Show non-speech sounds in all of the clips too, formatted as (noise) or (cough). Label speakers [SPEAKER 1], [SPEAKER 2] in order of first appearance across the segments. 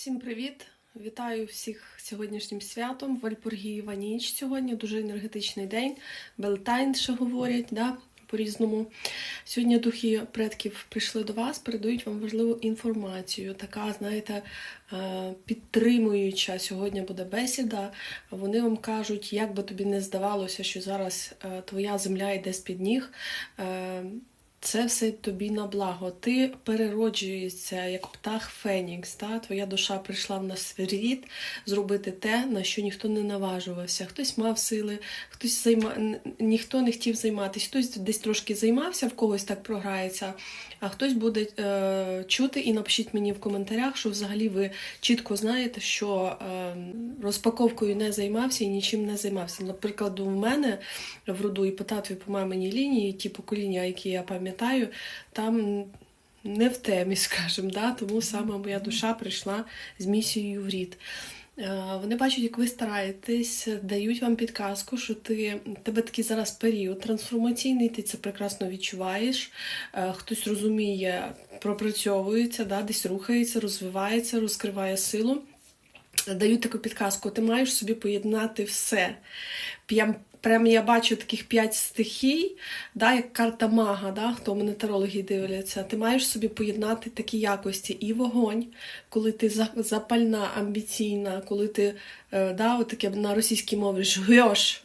[SPEAKER 1] Всім привіт! Вітаю всіх сьогоднішнім святом. Вальпургієва ніч сьогодні. Дуже енергетичний день. Белтайн ще говорять, да? по-різному. Сьогодні духи предків прийшли до вас, передають вам важливу інформацію. Така, знаєте, е, підтримуюча сьогодні буде бесіда. Вони вам кажуть, як би тобі не здавалося, що зараз е, твоя земля йде з-під ніг. Це все тобі на благо. Ти перероджуєшся як птах Фенікс. Та? Твоя душа прийшла в нас світ зробити те, на що ніхто не наважувався. Хтось мав сили, хтось займа... ніхто не хотів займатися, хтось десь трошки займався, в когось так програється, а хтось буде е... чути і напишіть мені в коментарях, що взагалі ви чітко знаєте, що е... розпаковкою не займався і нічим не займався. Наприклад, у мене в роду і по татові по маминій лінії, ті покоління, які я пам'ятаю, там не в темі, (laughs) скажімо, да? тому саме моя душа прийшла з місією в рід. Е, Вони бачать, як ви стараєтесь, дають вам підказку, що ти тебе такий зараз період трансформаційний, ти це прекрасно відчуваєш. Е, Хтось розуміє, пропрацьовується, да, десь рухається, розвивається, розкриває силу дають таку підказку, ти маєш собі поєднати все. Прям, прям я бачу таких п'ять стихій, да, як карта мага, да, хто мене тарологи дивляться. Ти маєш собі поєднати такі якості і вогонь, коли ти запальна, амбіційна, коли ти е, да, от таке на російській мові жуєш.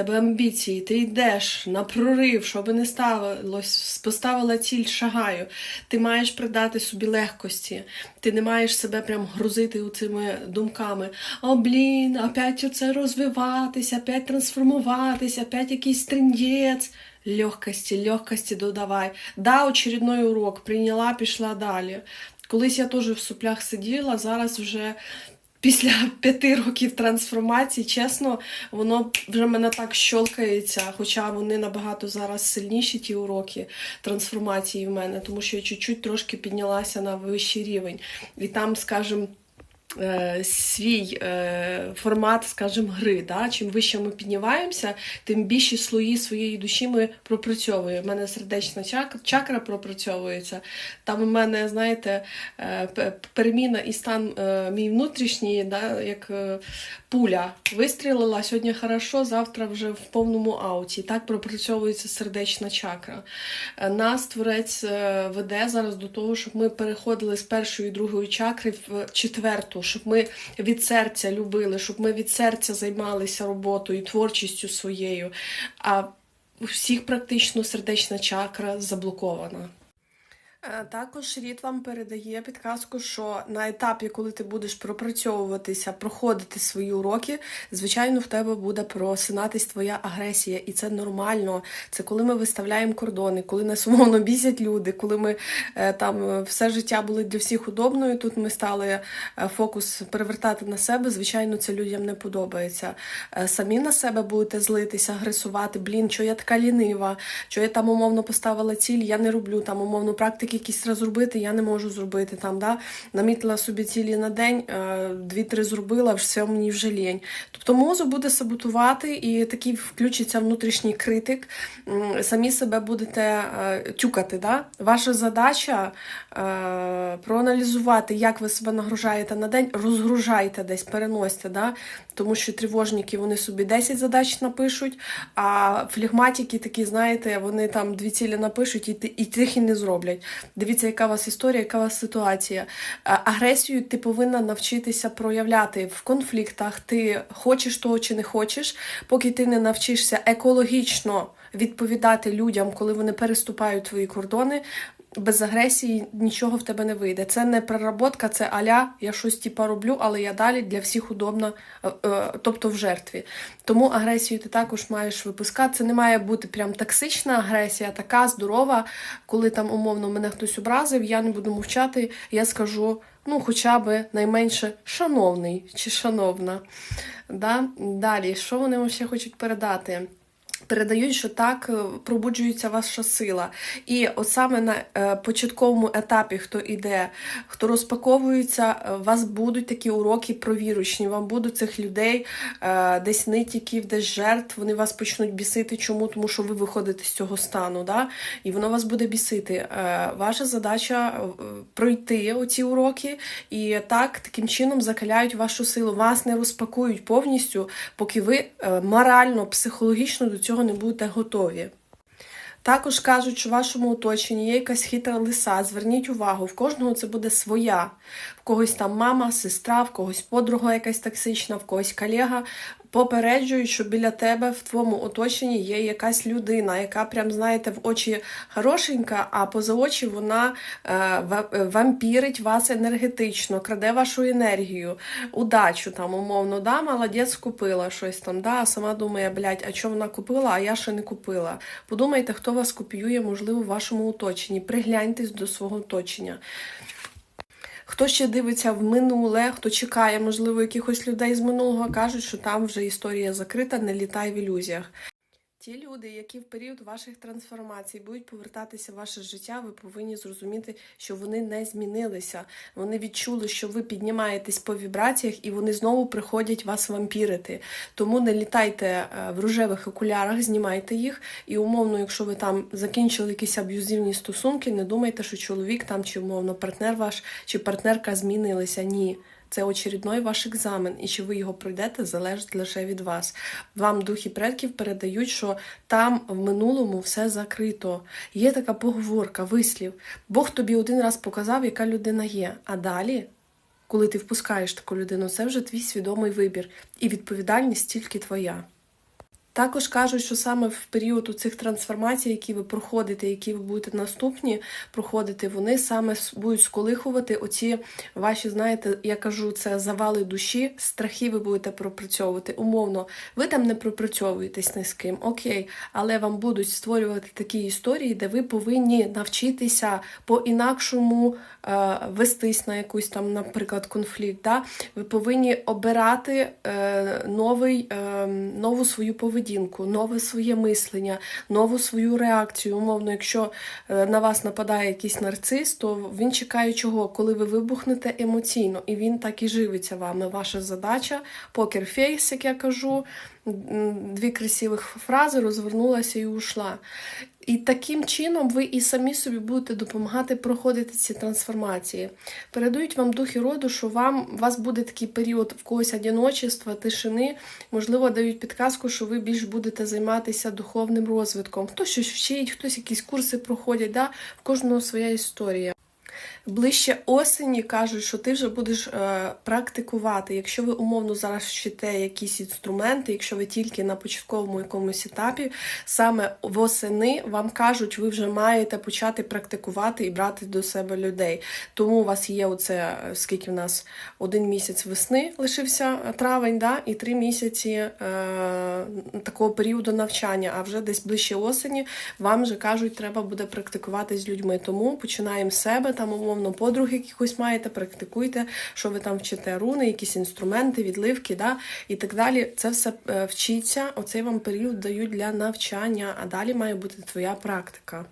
[SPEAKER 1] Тебе амбіції, ти йдеш на прорив, що би не ставилось, поставила ціль, шагаю. Ти маєш придати собі легкості. Ти не маєш себе прям грузити цими думками. О, блін, опять оце розвиватися, опять трансформуватися, опять якийсь трендець. Легкості, легкості додавай. Да, очередной урок, прийняла, пішла далі. Колись я теж в суплях сиділа, зараз вже після (laughs) п'яти років трансформації, чесно, воно вже мене так щолкається, хоча вони набагато зараз сильніші, ті уроки трансформації в мене, тому що я чуть-чуть трошки піднялася на вищий рівень. І там, скажімо, свій е, формат, скажімо, гри. Да? Чим вище ми піднімаємося, тим більші слої своєї душі ми пропрацьовуємо. У мене сердечна чакра, пропрацьовується. Там у мене, знаєте, е, переміна і стан е, мій внутрішній, да, як е, пуля. Вистрілила сьогодні хорошо, завтра вже в повному ауті. Так пропрацьовується сердечна чакра. Е, Нас творець е, веде зараз до того, щоб ми переходили з першої і другої чакри в четверту, щоб ми від серця любили, щоб ми від серця займалися роботою, творчістю своєю. А у всіх практично сердечна чакра заблокована. Е, Також рід вам передає підказку, що на етапі, коли ти будеш пропрацьовуватися, проходити свої уроки, звичайно, в тебе буде просинатись твоя агресія, і це нормально. Це коли ми виставляємо кордони, коли нас умовно бісять люди, коли ми е, там е, все життя були для всіх удобною. Тут ми стали фокус перевертати на себе. Звичайно, це людям не подобається. Самі на себе будете злитися, агресувати. Блін, що я така лінива, що я там умовно поставила ціль, я не роблю там умовно практики якісь розробити, я не можу зробити там. Да? Намітила собі цілі на день, е, дві-три зробила, все мені вже лінь. Тобто мозок буде саботувати і такий включиться внутрішній критик. Самі себе будете е, тюкати. Да? Ваша задача е, проаналізувати, як ви себе нагружаєте на день, розгружайте десь, переносьте. Да? Тому що тривожники вони собі 10 задач напишуть, а флегматики такі, знаєте, вони там дві цілі напишуть і, і тих і не зроблять. Дивіться, яка у вас історія, яка у вас ситуація. Агресію ти повинна навчитися проявляти в конфліктах. Ти хочеш того чи не хочеш, поки ти не навчишся екологічно відповідати людям, коли вони переступають твої кордони. Без агресії нічого в тебе не вийде. Це не проработка, це аля, я щось типа роблю, але я далі для всіх удобна, е, е, тобто в жертві. Тому агресію ти також маєш випускати. Це не має бути прям токсична агресія, така здорова, коли там умовно мене хтось образив, я не буду мовчати, я скажу. Ну, хоча б найменше шановний чи шановна. Да? Далі, що вони ще хочуть передати? Передають, що так е, пробуджується ваша сила. І от саме на е, початковому етапі, хто іде, хто розпаковується, е, у вас будуть такі уроки провіручні. Вам будуть цих людей десь нитіків, десь жертв. Вони вас почнуть бісити. Чому? Тому що ви виходите з цього стану, да? і воно вас буде бісити. Ваша задача пройти оці уроки і так таким чином закаляють вашу силу. Вас не розпакують повністю, поки ви морально, психологічно до цього не будете готові. Також кажуть, що в вашому оточенні є якась хитра лиса. Зверніть увагу, в кожного це буде своя. Когось там мама, сестра, в когось подруга якась токсична, в когось колега. Попереджують, що біля тебе в твоєму оточенні є якась людина, яка прям, знаєте, в очі хорошенька, а поза очі вона е, е, вампірить вас енергетично, краде вашу енергію, удачу там, умовно, да, молодець купила щось там, да, а сама думає, блядь, а що вона купила, а я ще не купила. Подумайте, хто вас копіює, можливо, в вашому оточенні. Пригляньтесь до свого оточення. Хто ще дивиться в минуле, хто чекає, можливо, якихось людей з минулого, кажуть, що там вже історія закрита, не літай в ілюзіях. Ті люди, які в період ваших трансформацій будуть повертатися в ваше життя, ви повинні зрозуміти, що вони не змінилися. Вони відчули, що ви піднімаєтесь по вібраціях, і вони знову приходять вас вампірити. Тому не літайте е, в рожевих окулярах, знімайте їх. І умовно, якщо ви там закінчили якісь аб'юзивні стосунки, не думайте, що чоловік там чи умовно партнер ваш чи партнерка змінилися. Ні. Це очередной ваш екзамен, і чи ви його пройдете, залежить лише від вас. Вам духи предків передають, що там в минулому все закрито. Є така поговорка, вислів. Бог тобі один раз показав, яка людина є. А далі, коли ти впускаєш таку людину, це вже твій свідомий вибір, і відповідальність тільки твоя. Також кажуть, що саме в період у цих трансформацій, які ви проходите, які ви будете наступні проходити, вони саме будуть сколихувати оці ваші, знаєте, я кажу, це завали душі, страхи ви будете пропрацьовувати. Умовно, ви там не пропрацьовуєтесь ні з ким, окей, але вам будуть створювати такі історії, де ви повинні навчитися по-інакшому е, вестись на якусь там, наприклад, конфлікт. Да? Ви повинні обирати е, новий, е, нову свою поведінку, нове своє мислення, нову свою реакцію. Умовно, якщо е, на вас нападає якийсь нарцис, то він чекає чого, коли ви вибухнете емоційно, і він так і живиться вами. Ваша задача покерфейс, як я кажу, дві красивих фрази розвернулася і ушла. І таким чином ви і самі собі будете допомагати проходити ці трансформації. Передають вам духи роду, що вам у вас буде такий період в когось одіночества, тишини. Можливо, дають підказку, що ви більш будете займатися духовним розвитком. Хтось щось вчить, хтось якісь курси проходять. Да? В кожного своя історія. Ближче осені кажуть, що ти вже будеш е, практикувати. Якщо ви умовно зараз вчите якісь інструменти, якщо ви тільки на початковому якомусь етапі, саме восени вам кажуть, ви вже маєте почати практикувати і брати до себе людей. Тому у вас є оце, е, скільки в нас один місяць весни лишився е, травень, да, і три місяці е, такого періоду навчання. А вже десь ближче осені вам вже кажуть, треба буде практикувати з людьми. Тому починаємо з себе, там умовно подруги якихось маєте, практикуйте, що ви там вчите руни, якісь інструменти, відливки, да, і так далі. Це все е, вчиться. Оцей вам період дають для навчання, а далі має бути твоя практика.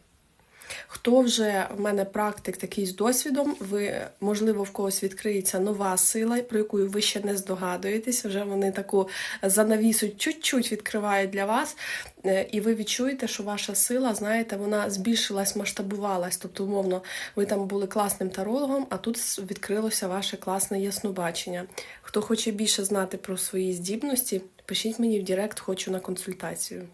[SPEAKER 1] Хто вже в мене практик такий з досвідом, ви, можливо, в когось відкриється нова сила, про яку ви ще не здогадуєтесь, вже вони таку занавісу чуть-чуть відкривають для вас, е, і ви відчуєте, що ваша сила, знаєте, вона збільшилась, масштабувалась. Тобто, умовно, ви там були класним тарологом, а тут відкрилося ваше класне яснобачення. Хто хоче більше знати про свої здібності, пишіть мені в Директ, хочу на консультацію.